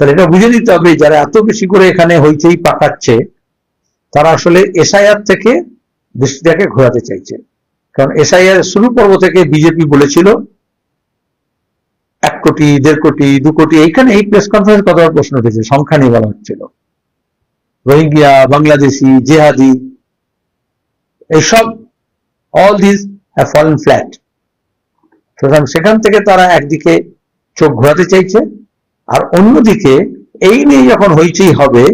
তাহলে এটা বুঝে নিতে হবে, যারা এত বেশি করে এখানে হইচই পাকাচ্ছে, তারা আসলে এসআইআর থেকে দৃষ্টিটাকে ঘোরাতে চাইছে। কারণ এসআইআর শুরু পর্ব থেকে বিজেপি বলেছিল, এক কোটি, দেড় কোটি, দু কোটি, এইখানে এই প্রেস কনফারেন্স কথা প্রশ্ন উঠেছে, সংখ্যা নিয়ে বলা হচ্ছিল। রোহিঙ্গিয়া, বাংলাদেশি, জেহাদি, এইসব all this have fallen flat সুতরাং সেখান থেকে তারা একদিকে চোখ ঘোরাতে চাইছে আর অন্যদিকে এই নিয়ে যখন হইচই হবে,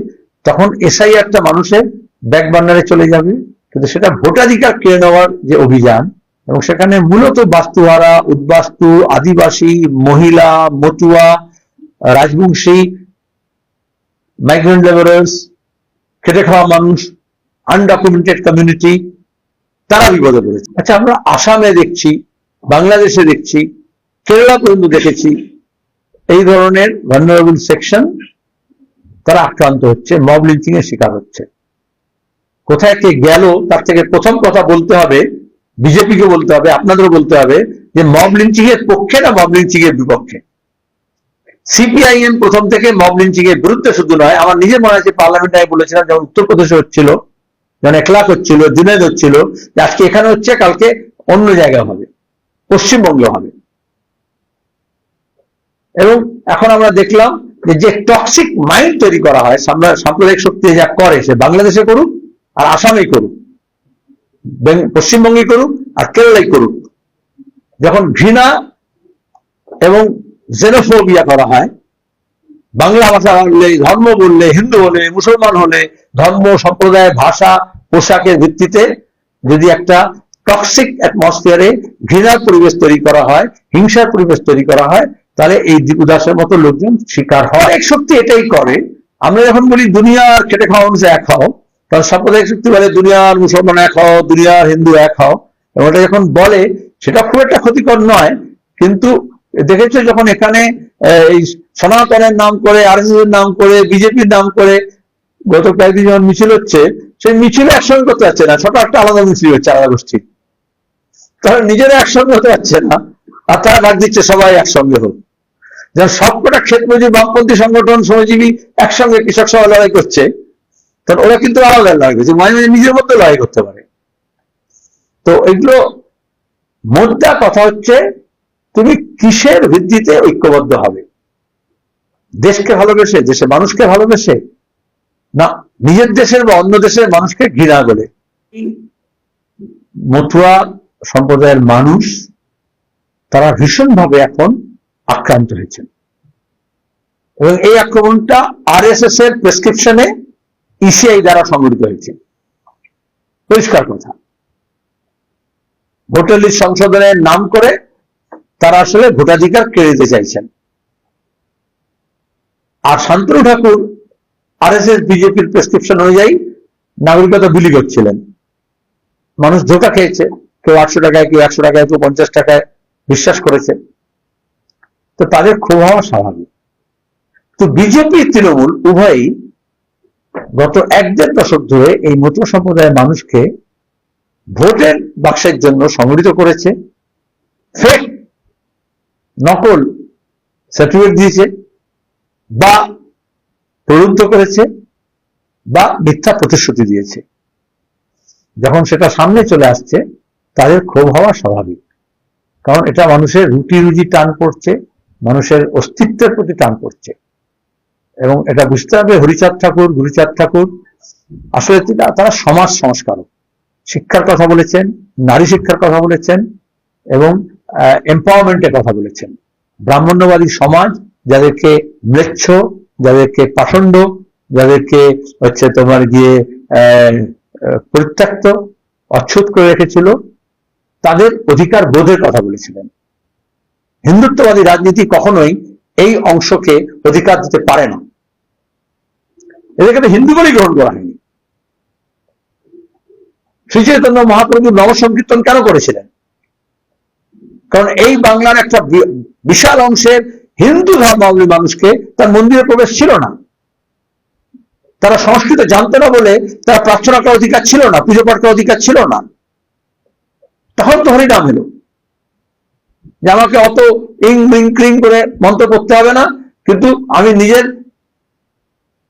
তখন এসআইআরটা মানুষের ব্যাক বার্নারে চলে যাবে। কিন্তু সেটা ভোটাধিকার কেড়ে নেওয়ার যে অভিযান, এবং সেখানে মূলত বাস্তুহারা, উদ্বাস্তু, আদিবাসী, মহিলা, মতুয়া, রাজবংশী মাইগ্রেন্ট লেবারার্স খেটে খাওয়া মানুষ আনডকুমেন্টেড কমিউনিটি তারা বিপদে পড়েছে। আচ্ছা আমরা আসামে দেখছি, বাংলাদেশে দেখছি, কেরালা পর্যন্ত দেখেছি এই ধরনের ভার্নারেবল সেকশন তারা আক্রান্ত হচ্ছে মব লিঞ্চিং এর শিকার হচ্ছে। কোথায় কে গেল, তার থেকে প্রথম কথা বলতে হবে, বিজেপিকে বলতে হবে, আপনাদেরও বলতে হবে যে মব লিঞ্চিং এর পক্ষে না মব লিঞ্চিং এর বিপক্ষে। সিপিআইএম প্রথম থেকে মব লিঞ্চিং এর বিরুদ্ধে শুধু নয়, আমার নিজের মনে আছে পার্লামেন্টে আমি বলেছিলাম যেমন উত্তরপ্রদেশে হচ্ছিল যেমন একলাখ হচ্ছিল দিনাজ হচ্ছিল আজকে এখানে হচ্ছে, কালকে অন্য জায়গায় হবে পশ্চিমবঙ্গে হবে। এবং এখন আমরা দেখলাম যে যে টক্সিক মাইন্ড তৈরি করা হয়, সাম্প্রদায়িক শক্তি যা করে, সে বাংলাদেশে করুক আর আসামেই করুক পশ্চিমবঙ্গে করুক আর কেরালাই করুক। যখন ঘৃণা এবং জেনোফোবিয়া করা হয়, বাংলা ভাষা বললে, ধর্ম বললে, হিন্দু হলে, মুসলমান হলে, ধর্ম, সম্প্রদায়, ভাষা, পোশাকের ভিত্তিতে যদি একটা টক্সিক অ্যাটমসফিয়ারে ঘৃণার পরিবেশ তৈরি করা হয়, হিংসার পরিবেশ তৈরি করা হয় তাহলে এই দীপুদাসের মতো লোকজন শিকার হয় এক শক্তি এটাই করে। আমরা যখন বলি, দুনিয়ার খেটে খাওয়া মানুষ এক হও তখন সাম্প্রদায়িক শক্তি বলে, দুনিয়ার মুসলমান এক হও, দুনিয়ার হিন্দু এক হও। এবং ওটা যখন বলে, সেটা খুব একটা ক্ষতিকর নয়। কিন্তু দেখেছ যখন এখানে এই সনাতনের নাম করে আর নাম করে, বিজেপির নাম করে গত কয়েকদিন যখন মিছিল হচ্ছে, সেই মিছিল একসঙ্গে করতে পারছে না। ছোট একটা আলাদা মিছিল হচ্ছে, আলাদা গোষ্ঠী। তারা নিজেরা একসঙ্গে হতে পারছে না, আর তারা ডাক দিচ্ছে, সবাই একসঙ্গে হোক। যেমন সবকটা ক্ষেত্রজীবী বামপন্থী সংগঠন শ্রমজীবী একসঙ্গে কৃষক সভা লড়াই করছে তখন ওরা কিন্তু আলাদা লড়াই করছে, মাঝে মাঝে নিজের মধ্যে লড়াই করতে পারে। তো এগুলো মোদ্দা কথা হচ্ছে, তুমি কিসের ভিত্তিতে ঐক্যবদ্ধ হবে? দেশকে ভালোবেসে দেশের মানুষকে ভালোবেসে, না নিজের দেশের বা অন্য দেশের মানুষকে ঘৃণা করে? মথুয়া সম্প্রদায়ের মানুষ, তারা ভীষণভাবে এখন আক্রান্ত হয়েছে এবং এই আক্রমণটা আরএসএস এর প্রেসক্রিপশনে ইসিআই দ্বারা সংগঠিত হয়েছে। পরিষ্কার কথা। ভোটার লিস্ট সংশোধনের নাম করে তারা আসলে ভোটাধিকার কেড়ে দিতে চাইছেন। আর শান্তনু ঠাকুর আরএসএস বিজেপির প্রেসক্রিপশন অনুযায়ী নাগরিকতা বিলি করছিলেন। মানুষ ধোকা খেয়েছে। কেউ আটশো টাকায়, কেউ একশো টাকায়, কেউ পঞ্চাশ টাকায় বিশ্বাস করেছে। তো তাদের ক্ষোভ হওয়া স্বাভাবিক। তো বিজেপি, তৃণমূল উভয়ই গত এক দেড় দশক ধরে এই মতো সম্প্রদায়ের মানুষকে ভোটের বাক্সের জন্য সংগঠিত করেছে। ফেক নকল সার্টিফিকেট দিয়েছে বা প্রলুব্ধ করেছে বা মিথ্যা প্রতিশ্রুতি দিয়েছে। যখন সেটা সামনে চলে আসছে, তাদের ক্ষোভ হওয়া স্বাভাবিক। কারণ এটা মানুষের রুটি রুজি টান পড়ছে মানুষের অস্তিত্বের প্রতি টান পড়ছে। এবং এটা বুঝতে হবে, হরিচাঁদ ঠাকুর, গুরুচাঁদ ঠাকুর, আসলে তারা- সমাজ সংস্কারক। শিক্ষার কথা বলেছেন, নারী শিক্ষার কথা বলেছেন, এবং এম্পাওয়ারমেন্টের কথা বলেছেন। ব্রাহ্মণ্যবাদী সমাজ যাদেরকে ম্লেচ্ছ, যাদেরকে পাষণ্ড, যাদেরকে হচ্ছে তোমার গিয়ে পরিত্যক্ত, অচ্ছুত করে রেখেছিল, তাদের অধিকার বোধের কথা বলেছিলেন। হিন্দুত্ববাদী রাজনীতি কখনোই এই অংশকে অধিকার দিতে পারে না। এদেরকে হিন্দু বলেই গ্রহণ করা হয়নি। শ্রী চৈতন্য মহাপ্রভু নবসংকীর্তন কেন করেছিলেন? কারণ এই বাংলার একটা বিশাল অংশের হিন্দু ধর্মাবলী মানুষকে তার মন্দিরে প্রবেশ ছিল না। তারা সংস্কৃত জানতো না বলে তারা প্রার্থনা করার অধিকার ছিল না, পুজো পাঠ করার অধিকার ছিল না। তখন তো হরিনাম এলো যে আমাকে অত ইং বিং ক্রিং করে মন্ত্র করতে হবে না। কিন্তু আমি নিজের,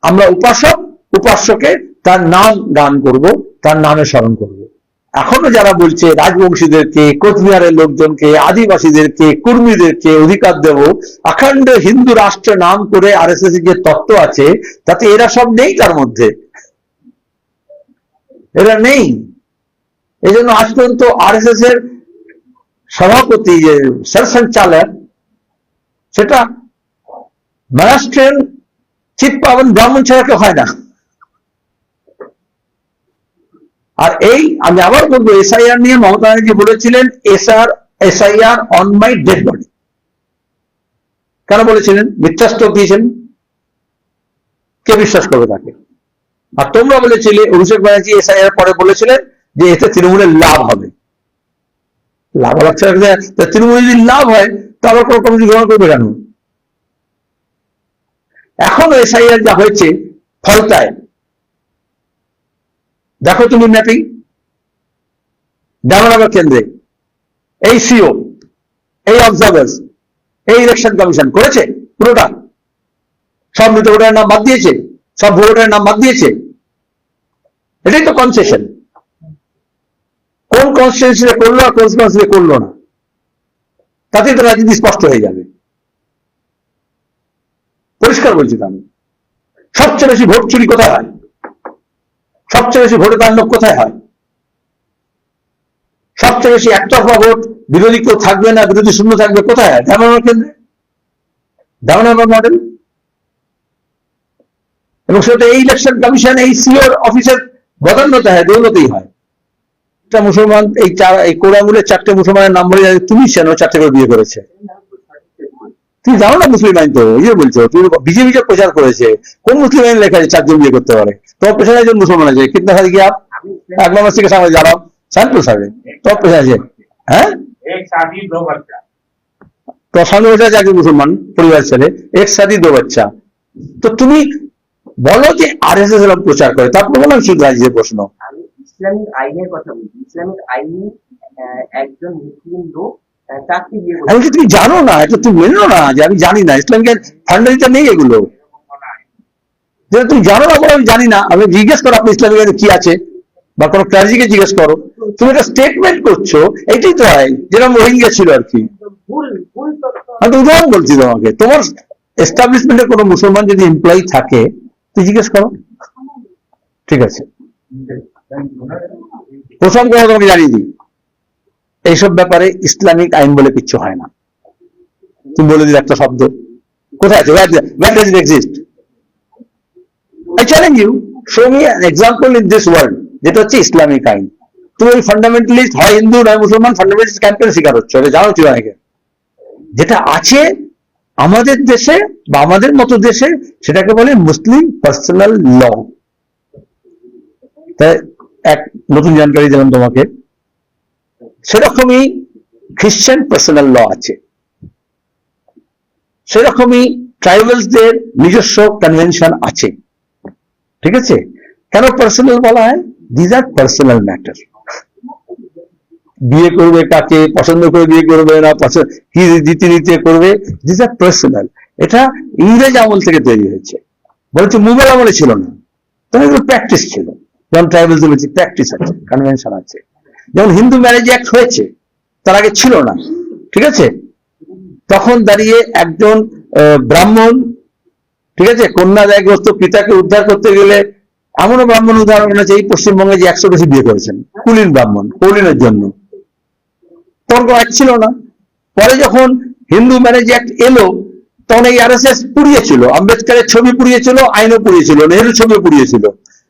আমরা উপাসক, উপাস্যকে তার নাম গান করব, তার নামে স্মরণ করব। এখনও যারা বলছে রাজবংশীদেরকে, কোচবিহারের লোকজনকে, আদিবাসীদেরকে, কুর্মীদেরকে অধিকার দেব, অখণ্ড হিন্দু রাষ্ট্র নাম করে আর এস যে তত্ত্ব আছে, তাতে এরা সব নেই তার মধ্যে। এরা নেই। এই জন্য আজ পর্যন্ত আর এর সভাপতি যে সরসঞ্চালক, সেটা মহারাষ্ট্রের চিৎ পাবন ব্রাহ্মণ ছাড়া কেউ হয় না। আর এই আমি আবার বলব এসআইআর নিয়ে মমতা ব্যানার্জি বলেছিলেন SR SIR on my dead body কেন বলেছিলেন? মিথ্যাস্ত্র দিয়েছেন। কে বিশ্বাস করবে তাকে? আর তোমরা বলেছিলে, অভিষেক ব্যানার্জি এসআইআর পরে বলেছিলেন যে এতে তৃণমূলের লাভ হবে। লাভ ছাড়া তা তৃণমূল যদি লাভ হয় তো আবার কোনো কমিটি গ্রহণ করবে কেন? এখনও এসআইআর যা হয়েছে ফলতায় দেখো তুমি ম্যাপিং জামানগর কেন্দ্রে। এই সিও এই অবজার্ভার্স এই ইলেকশন কমিশন করেছে পুরোটা। সব মৃত ভোটারের নাম বাদ দিয়েছে, সব ভোটারের নাম বাদ দিয়েছে। এটাই তো কনসেশন কোন কনস্টিটিউশনে করল আর কোন করল না। তাতে তো রাজনীতি স্পষ্ট হয়ে যাবে। পরিষ্কার বলছি আমি। সবচেয়ে বেশি ভোট চুরি কোথায় হয়? সবচেয়ে বেশি ভোটে তাণ্ডব কোথায় হয়? সবচেয়ে বেশি একতরফা ভোট বিরোধী কেউ থাকবে না, বিরোধী শূন্য থাকবে কোথায় হয়? দামানগর কেন্দ্রে? দামানগর মডেল? এবং সেটা এই ইলেকশন কমিশন এই সিওর অফিসের বদান্যতা হয় দৌলতেই হয়। চারটা মুসলমান এই চার এই কোরআনগুলো চারটে মুসলমানের নাম বলে তুমি সেন চারটে করে বিয়ে করেছে। তুমি জানো না মুসলিম আইন তো ইয়ে বলছো তুমি বিজেপি যে প্রচার করেছে কোন মুসলিম আইন লেখা আছে চারজন বিয়ে করতে পারে? তোমার পেছনে একজন মুসলমান আছে কিন্তু হাজার কি এক নম্বর থেকে সামনে জানাও সান সাহেব তোমার পেছনে আছে হ্যাঁ? তো সামনে ওটা আছে একজন মুসলমান পরিবার ছেলে এক সাদি দো বাচ্চা। তো তুমি বলো যে আর এস এস প্রচার করে তারপর বললাম শুধু রাজ্যের প্রশ্ন। ইসলামিক আইনের কথা বলছি। ইসলামিক আইনে একজন মুসলিম লোক চাকরি বিয়ে আমি তুমি জানো না? এটা তুমি মেনো না যে আমি জানি না। ইসলামিকের ফান্ডারিটা নেই এগুলো। তুমি জানো না বলে আমি জানি না। আমি জিজ্ঞেস করো আপনি ইসলামিক আইনে কি আছে? বা কোনো ক্লার্জিকে জিজ্ঞেস করো। তুমি একটা স্টেটমেন্ট করছ এটাই তো হয় যেরকম রোহিঙ্গা ছিল আর কি। আমি তো উদাহরণ বলছি তোমাকে। তোমার এস্টাবলিশমেন্টের কোনো মুসলমান যদি এমপ্লয়ি থাকে তুই জিজ্ঞেস করো। ঠিক আছে। প্রথম কথা তোমাকে জানিয়ে দিই। এইসব ব্যাপারে ইসলামিক আইন বলে কিচ্ছু হয় না। তুমি বলে দিলে একটা শব্দ। যেটা হচ্ছে ফান্ডামেন্টালিস্ট হয় হিন্দু মুসলমান শিকার যেটা আছে আমাদের দেশে বা আমাদের মতো দেশে, সেটাকে বলে মুসলিম পার্সোনাল ল এক নতুন জানকারি দিলাম তোমাকে। সেরকমই খ্রিশ্চান পার্সোনাল ল আছে। সেরকমই ট্রাইবালসদের নিজস্ব কনভেনশন আছে। ঠিক আছে? কেন পার্সোনাল বলা হয়? দিজ আর পার্সোনাল ম্যাটার বিয়ে করবে কাকে, পছন্দ করে বিয়ে করবে না, পছন্দ, কি রীতিনীতি করবে? দিস আর পার্সোনাল এটা ইংরেজ আমল থেকে তৈরি হয়েছে। বলেছে মুঘল আমলে ছিল না। তখন এগুলো প্র্যাকটিস ছিল। যেমন ট্রাইবেলস বলেছি প্র্যাকটিস আছে কনভেনশন আছে। যেমন হিন্দু ম্যারেজ অ্যাক্ট হয়েছে, তার আগে ছিল না, ঠিক আছে? তখন দাঁড়িয়ে একজন ব্রাহ্মণ, ঠিক আছে? কন্যা দায়গ্রস্ত, পিতাকে উদ্ধার করতে গেলে এমনও ব্রাহ্মণ উদাহরণ আছে এই পশ্চিমবঙ্গে যে একশো বেশি বিয়ে করেছেন, কুলিন ব্রাহ্মণ, কৌলিনের জন্য। তখন কোনো act ছিল না। পরে যখন হিন্দু ম্যারেজ অ্যাক্ট এলো, তখন এই আর এস এস পুড়িয়েছিল, আম্বেদকারের ছবি পুড়িয়েছিল, আইনও পুড়িয়েছিল নেহরু ছবি পুড়িয়েছিল।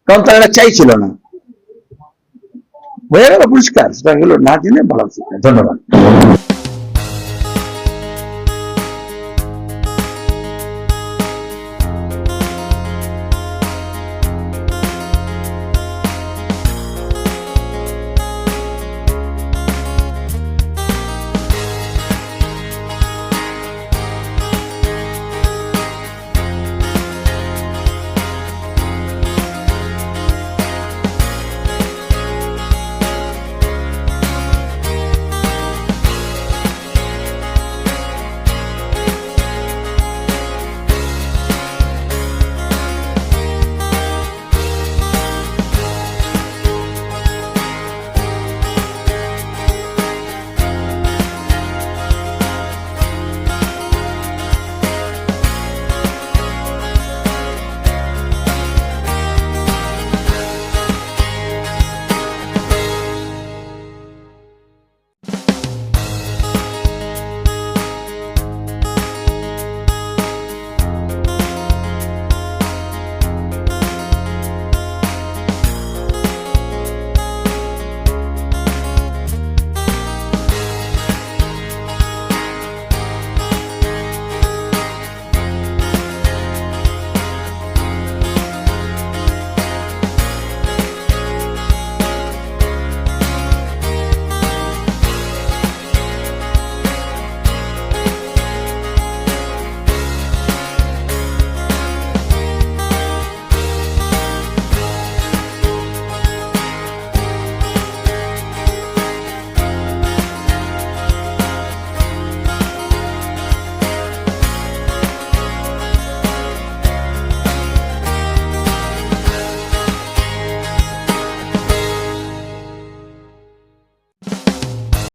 কারণ তারা এটা চাইছিল না। বোঝা গেল পরিষ্কার সেটা হলো না জেনে ভালো ধন্যবাদ।